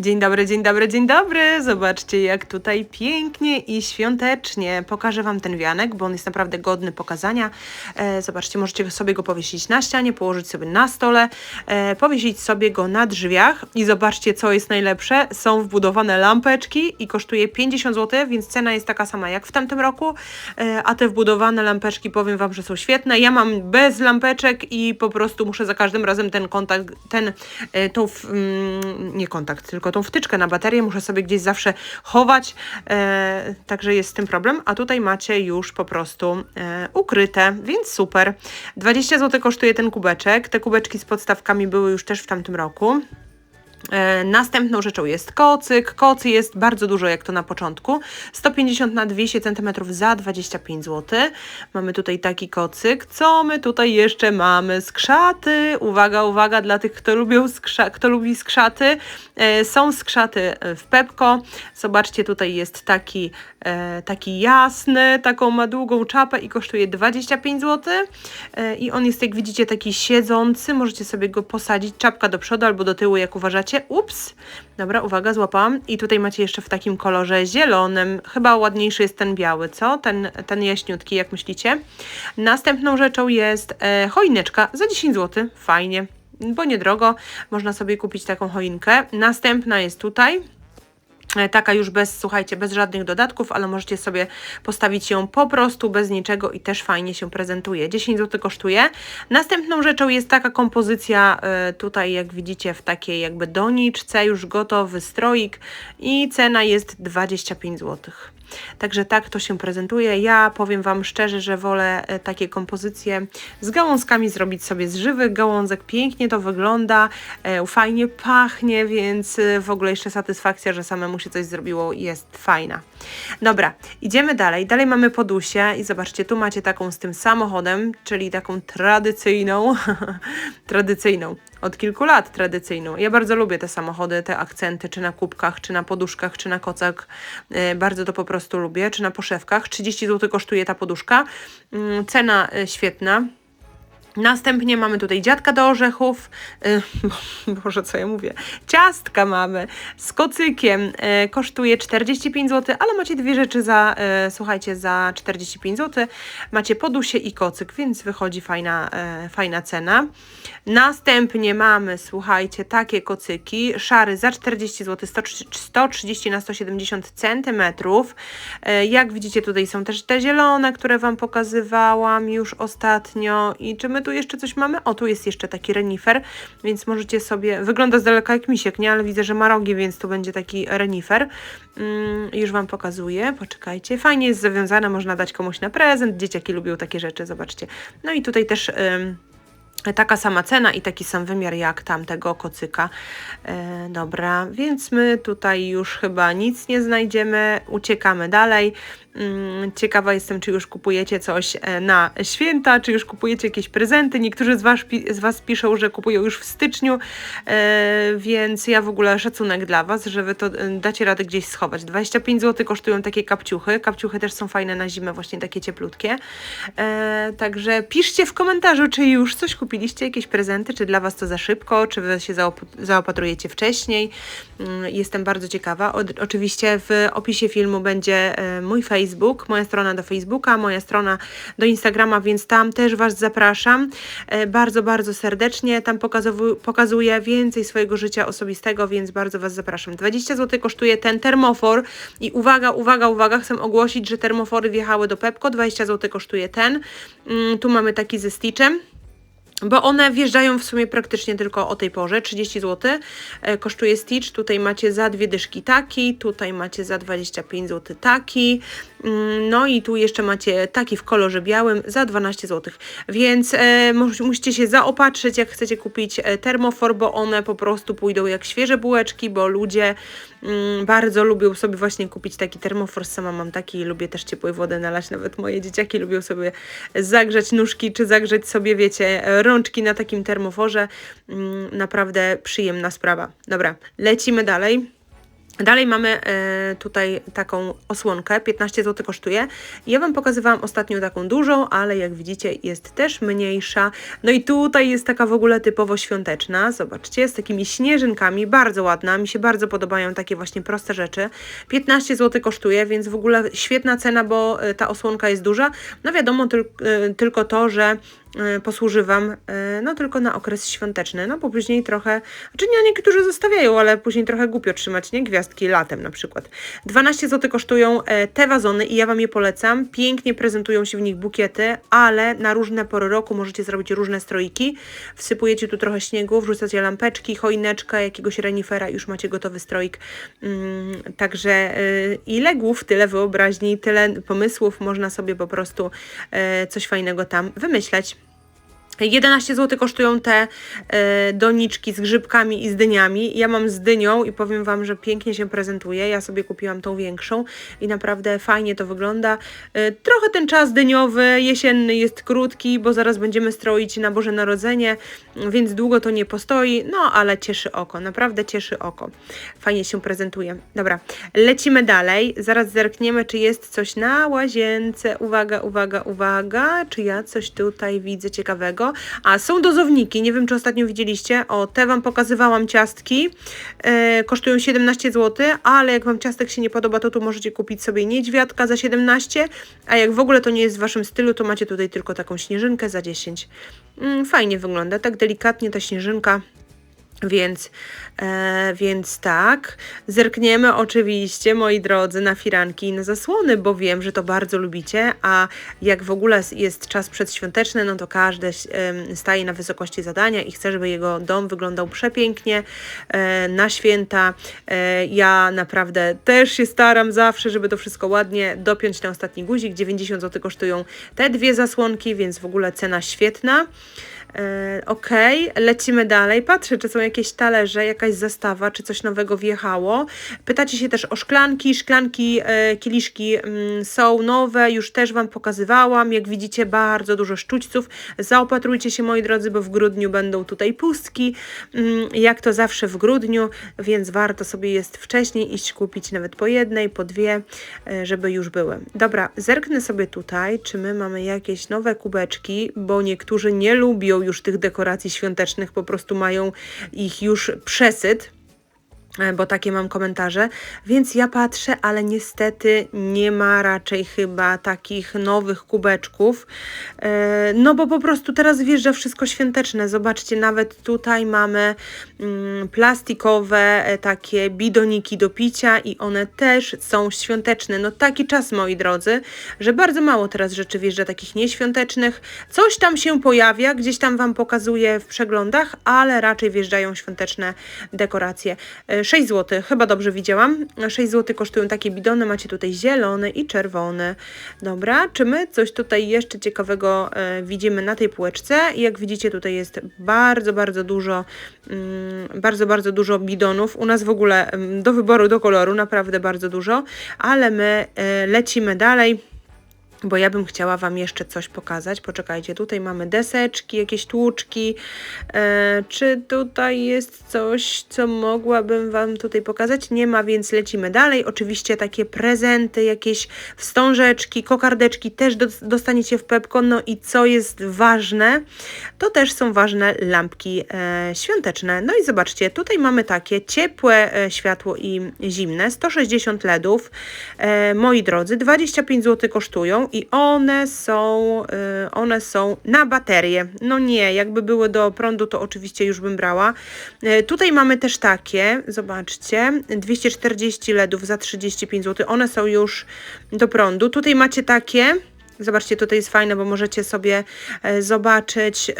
Dzień dobry, dzień dobry, dzień dobry. Zobaczcie, jak tutaj pięknie i świątecznie. Pokażę Wam ten wianek, bo on jest naprawdę godny pokazania. E, zobaczcie, możecie sobie go powiesić na ścianie, położyć sobie na stole, e, powiesić sobie go na drzwiach i zobaczcie, co jest najlepsze. Są wbudowane lampeczki i kosztuje 50 zł, więc cena jest taka sama jak w tamtym roku, e, a te wbudowane lampeczki powiem Wam, że są świetne. Ja mam bez lampeczek i po prostu muszę za każdym razem ten kontakt, ten, e, tą, mm, nie kontakt, tylko tą wtyczkę na baterię muszę sobie gdzieś zawsze chować, e, także jest z tym problem, a tutaj macie już po prostu e, ukryte, więc super. 20 zł kosztuje ten kubeczek, te kubeczki z podstawkami były już też w tamtym roku. E, Następną rzeczą jest kocyk. Kocy jest bardzo dużo, jak to na początku. 150 na 200 cm za 25 zł. Mamy tutaj taki kocyk. Co my tutaj jeszcze mamy? Skrzaty. Uwaga, uwaga dla tych, kto, lubią skrza, kto lubi skrzaty. E, Są skrzaty w Pepko. Zobaczcie, tutaj jest taki, e, taki jasny, taką ma długą czapę i kosztuje 25 zł. E, I on jest, jak widzicie, taki siedzący. Możecie sobie go posadzić, czapka do przodu albo do tyłu, jak uważacie. Ups! Dobra, uwaga, złapałam. I tutaj macie jeszcze w takim kolorze zielonym. Chyba ładniejszy jest ten biały, co? Ten, ten jaśniutki, jak myślicie? Następną rzeczą jest e, choineczka za 10 zł. Fajnie, bo niedrogo. Można sobie kupić taką choinkę. Następna jest tutaj. E, Taka już bez, słuchajcie, bez żadnych dodatków, ale możecie sobie postawić ją po prostu bez niczego i też fajnie się prezentuje. 10 zł kosztuje. Następną rzeczą jest taka kompozycja e, tutaj, jak widzicie, w takiej jakby doniczce, już gotowy stroik i cena jest 25 zł. Także tak to się prezentuje. Ja powiem Wam szczerze, że wolę e, takie kompozycje z gałązkami zrobić sobie z żywych gałązek. Pięknie to wygląda, e, fajnie pachnie, więc e, w ogóle jeszcze satysfakcja, że samemu się coś zrobiło jest fajna. Dobra, idziemy dalej. Dalej mamy podusie i zobaczcie, tu macie taką z tym samochodem, czyli taką tradycyjną, tradycyjną, od kilku lat tradycyjną. Ja bardzo lubię te samochody, te akcenty, czy na kubkach, czy na poduszkach, czy na kocach. Bardzo to po prostu lubię, czy na poszewkach. 30 zł kosztuje ta poduszka. Mm, Cena e, świetna. Następnie mamy tutaj dziadka do orzechów. Y, Bo, Boże, co ja mówię? Ciastka mamy z kocykiem. e, Kosztuje 45 zł, ale macie dwie rzeczy za, e, słuchajcie, za 45 zł. Macie podusie i kocyk, więc wychodzi fajna, e, fajna cena. Następnie mamy, słuchajcie, takie kocyki. Szary za 40 zł, 130 na 170 centymetrów. E, Jak widzicie, tutaj są też te zielone, które Wam pokazywałam już ostatnio. I czy my tu jeszcze coś mamy? O, tu jest jeszcze taki renifer, więc możecie sobie... Wygląda z daleka jak misiek, nie? Ale widzę, że ma rogi, więc tu będzie taki renifer. Mm, już Wam pokazuję, poczekajcie. Fajnie jest zawiązane, można dać komuś na prezent. Dzieciaki lubią takie rzeczy, zobaczcie. No i tutaj też... Taka sama cena i taki sam wymiar jak tamtego kocyka. E, dobra, więc my tutaj już chyba nic nie znajdziemy. Uciekamy dalej. Mm, Ciekawa jestem, czy już kupujecie coś e, na święta, czy już kupujecie jakieś prezenty. Niektórzy z was, z was piszą, że kupują już w styczniu, e, więc ja w ogóle szacunek dla was, że wy to e, dacie radę gdzieś schować. 25 zł kosztują takie kapciuchy. Kapciuchy też są fajne na zimę, właśnie takie cieplutkie. E, także piszcie w komentarzu, czy już coś kupiliście, jakieś prezenty, czy dla was to za szybko, czy wy się zaop- zaopatrujecie wcześniej. Mm, Jestem bardzo ciekawa. Oczywiście w opisie filmu będzie e, mój Facebook, moja strona do Facebooka, moja strona do Instagrama, więc tam też Was zapraszam e, bardzo, bardzo serdecznie. Tam pokazuję więcej swojego życia osobistego, więc bardzo Was zapraszam. 20 zł kosztuje ten termofor i uwaga, uwaga, uwaga, chcę ogłosić, że termofory wjechały do Pepko, 20 zł kosztuje ten. Mm, Tu mamy taki ze Stitchem. Bo one wjeżdżają w sumie praktycznie tylko o tej porze, 30 zł e, kosztuje Stitch, tutaj macie za dwie dyszki taki, tutaj macie za 25 zł taki, Mm, no i tu jeszcze macie taki w kolorze białym za 12 zł, więc e, mus- musicie się zaopatrzyć jak chcecie kupić e, termofor, bo one po prostu pójdą jak świeże bułeczki, bo ludzie mm, bardzo lubią sobie właśnie kupić taki termofor, sama mam taki lubię też ciepłej wody nalać, nawet moje dzieciaki lubią sobie zagrzać nóżki, czy zagrzeć sobie, wiecie, rączki na takim termoforze. Mm, Naprawdę przyjemna sprawa. Dobra, lecimy dalej. Dalej mamy e, tutaj taką osłonkę, 15 zł kosztuje. Ja Wam pokazywałam ostatnio taką dużą, ale jak widzicie jest też mniejsza. No i tutaj jest taka w ogóle typowo świąteczna, zobaczcie, z takimi śnieżynkami, bardzo ładna, mi się bardzo podobają takie właśnie proste rzeczy. 15 zł kosztuje, więc w ogóle świetna cena, bo e, ta osłonka jest duża. No wiadomo e, tylko to, że posłuży Wam e, no tylko na okres świąteczny, no bo później trochę, znaczy nie, niektórzy zostawiają, ale później trochę głupio trzymać, nie? Gwiazdki latem na przykład. 12 zł kosztują e, te wazony i ja Wam je polecam. Pięknie prezentują się w nich bukiety, ale na różne pory roku możecie zrobić różne stroiki. Wsypujecie tu trochę śniegu, wrzucacie lampeczki, choineczkę, jakiegoś renifera już macie gotowy stroik. Mm, także y, ile głów, tyle wyobraźni, tyle pomysłów można sobie po prostu e, coś fajnego tam wymyśleć. 11 zł kosztują te e, doniczki z grzybkami i z dyniami. Ja mam z dynią i powiem Wam, że pięknie się prezentuje. Ja sobie kupiłam tą większą i naprawdę fajnie to wygląda. E, trochę ten czas dyniowy, jesienny jest krótki, bo zaraz będziemy stroić na Boże Narodzenie, więc długo to nie postoi, no ale cieszy oko, naprawdę cieszy oko. Fajnie się prezentuje. Dobra, lecimy dalej. Zaraz zerkniemy, czy jest coś na łazience. Uwaga, uwaga, uwaga. Czy ja coś tutaj widzę ciekawego? A są dozowniki, nie wiem czy ostatnio widzieliście. O, te Wam pokazywałam ciastki. E, kosztują 17 zł, ale jak Wam ciastek się nie podoba, to tu możecie kupić sobie niedźwiadka za 17, a jak w ogóle to nie jest w Waszym stylu, to macie tutaj tylko taką śnieżynkę za 10. Mm, fajnie wygląda, tak delikatnie ta śnieżynka. Więc, e, więc tak, zerkniemy oczywiście, moi drodzy, na firanki i na zasłony, bo wiem, że to bardzo lubicie, a jak w ogóle jest czas przedświąteczny, no to każdy e, staje na wysokości zadania i chce, żeby jego dom wyglądał przepięknie e, na święta. E, ja naprawdę też się staram zawsze, żeby to wszystko ładnie dopiąć na ostatni guzik. 90 zł kosztują te dwie zasłonki, więc w ogóle cena świetna. E, ok, lecimy dalej. Patrzę, czy są jakieś talerze, jakaś zastawa, czy coś nowego wjechało. Pytacie się też o szklanki. Szklanki, e, kieliszki mm, są nowe, już też Wam pokazywałam. Jak widzicie, bardzo dużo sztućców. Zaopatrujcie się, moi drodzy, bo w grudniu będą tutaj pustki, mm, jak to zawsze w grudniu, więc warto sobie jest wcześniej iść kupić nawet po jednej, po dwie, e, żeby już były. Dobra, zerknę sobie tutaj, czy my mamy jakieś nowe kubeczki, bo niektórzy nie lubią już tych dekoracji świątecznych, po prostu mają ich już przesyt. E, bo takie mam komentarze, więc ja patrzę, ale niestety nie ma raczej chyba takich nowych kubeczków, e, no bo po prostu teraz wjeżdża wszystko świąteczne, zobaczcie, nawet tutaj mamy mm, plastikowe e, takie bidoniki do picia i one też są świąteczne, no taki czas moi drodzy, że bardzo mało teraz rzeczy wjeżdża takich nieświątecznych, coś tam się pojawia, gdzieś tam Wam pokazuję w przeglądach, ale raczej wjeżdżają świąteczne dekoracje. 6 zł, chyba dobrze widziałam. 6 zł kosztują takie bidony, macie tutaj zielony i czerwony. Dobra, czy my coś tutaj jeszcze ciekawego e, widzimy na tej półeczce? Jak widzicie tutaj jest bardzo, bardzo dużo, mm, bardzo, bardzo dużo bidonów. U nas w ogóle mm, do wyboru, do koloru naprawdę bardzo dużo, ale my e, lecimy dalej bo ja bym chciała Wam jeszcze coś pokazać. Poczekajcie, tutaj mamy deseczki, jakieś tłuczki. E, czy tutaj jest coś, co mogłabym Wam tutaj pokazać? Nie ma, więc lecimy dalej. Oczywiście takie prezenty, jakieś wstążeczki, kokardeczki też do, dostaniecie w Pepko. No i co jest ważne, to też są ważne lampki e, świąteczne. No i zobaczcie, tutaj mamy takie ciepłe e, światło i zimne, 160 LEDów. E, moi drodzy, 25 zł kosztują i one są, y, one są na baterię. No nie, jakby były do prądu, to oczywiście już bym brała. Y, tutaj mamy też takie, zobaczcie, 240 LEDów za 35 zł. One są już do prądu. Tutaj macie takie, zobaczcie, tutaj jest fajne, bo możecie sobie e, zobaczyć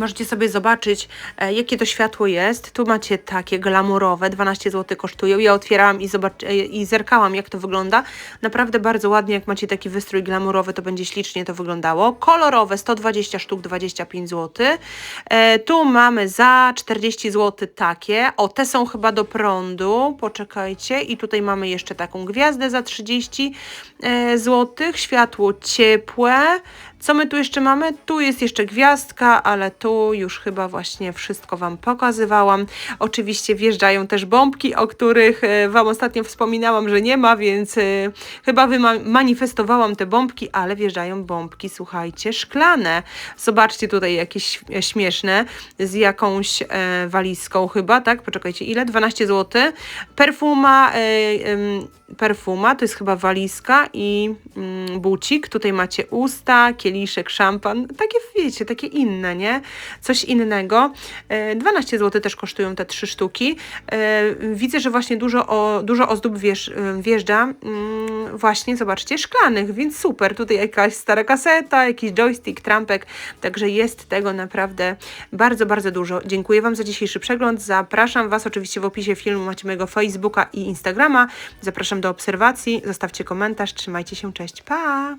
Możecie sobie zobaczyć, e, jakie to światło jest. Tu macie takie glamurowe, 12 zł kosztują. Ja otwierałam i, zobacz, e, i zerkałam, jak to wygląda. Naprawdę bardzo ładnie, jak macie taki wystrój glamurowy, to będzie ślicznie to wyglądało. Kolorowe, 120 sztuk, 25 zł. E, tu mamy za 40 zł takie. O, te są chyba do prądu. Poczekajcie. I tutaj mamy jeszcze taką gwiazdę za 30 e, zł. Światło ciepłe. Co my tu jeszcze mamy? Tu jest jeszcze gwiazdka, ale tu już chyba właśnie wszystko Wam pokazywałam. Oczywiście wjeżdżają też bombki, o których e, Wam ostatnio wspominałam, że nie ma, więc e, chyba wyma- manifestowałam te bombki, ale wjeżdżają bombki, słuchajcie, szklane. Zobaczcie tutaj jakieś ś- śmieszne, z jakąś e, walizką chyba, tak? Poczekajcie, ile? 12 zł. Perfuma, e, perfuma, to jest chyba walizka i mm, bucik. Tutaj macie usta, kieliszek, szampan. Takie, wiecie, takie inne, nie? Coś innego. E, 12 zł też kosztują te trzy sztuki. E, widzę, że właśnie dużo, o, dużo ozdób wjeżdż, e, wjeżdża mm, właśnie, zobaczcie, szklanych, więc super. Tutaj jakaś stara kaseta, jakiś joystick, trampek, także jest tego naprawdę bardzo, bardzo dużo. Dziękuję Wam za dzisiejszy przegląd. Zapraszam Was oczywiście w opisie filmu macie mojego Facebooka i Instagrama. Zapraszam do obserwacji. Zostawcie komentarz. Trzymajcie się. Cześć. Pa!